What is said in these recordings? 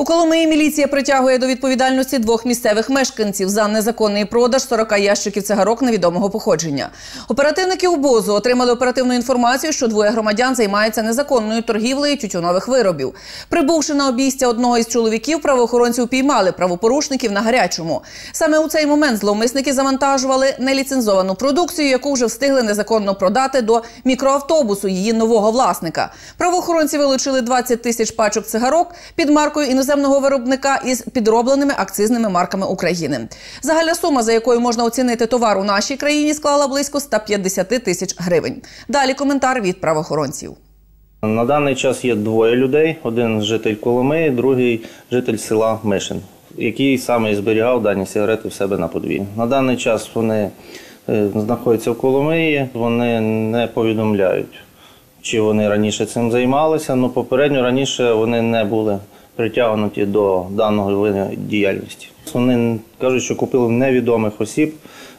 У Коломиї міліція притягує до відповідальності двох місцевих мешканців за незаконний продаж 40 ящиків цигарок невідомого походження. Оперативники УБОЗу отримали оперативну інформацію, що двоє громадян займаються незаконною торгівлею тютюнових виробів. Прибувши на обійстя одного із чоловіків, правоохоронці упіймали правопорушників на гарячому. Саме у цей момент зловмисники завантажували неліцензовану продукцію, яку вже встигли незаконно продати до мікроавтобусу її нового власника. Правоохоронці вилучили 20 тисяч пачок цигарок під маркою іноземного виробника із підробленими акцизними марками України. Загальна сума, за якою можна оцінити товар у нашій країні, склала близько 150 тисяч гривень. Далі коментар від правоохоронців. На даний час є двоє людей: один житель Коломиї, другий житель села Мишин, який саме і зберігав дані сигарети в себе на подвір'ї. На даний час вони е, знаходяться в Коломиї, вони не повідомляють, чи вони раніше цим займалися. Ну, попередньо раніше вони не були притягнуті до даного виду діяльності. Вони кажуть, що купили невідомих осіб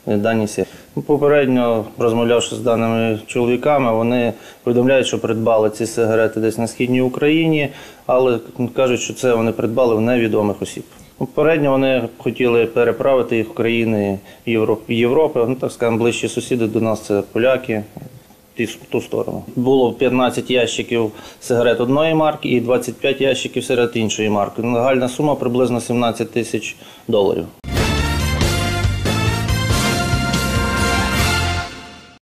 е, дані. Ну, Попередньо розмовлявши з даними чоловіками, вони повідомляють, що придбали ці сигарети десь на східній Україні, але кажуть, що це вони придбали в невідомих осіб. Попередньо вони хотіли переправити їх в країни Європи, Європи. Ну так скажемо, ближчі сусіди до нас це поляки. Ту сторону було 15 ящиків сигарет одної марки і 25 ящиків сигарет іншої марки. Нагальна сума приблизно 17 тисяч доларів.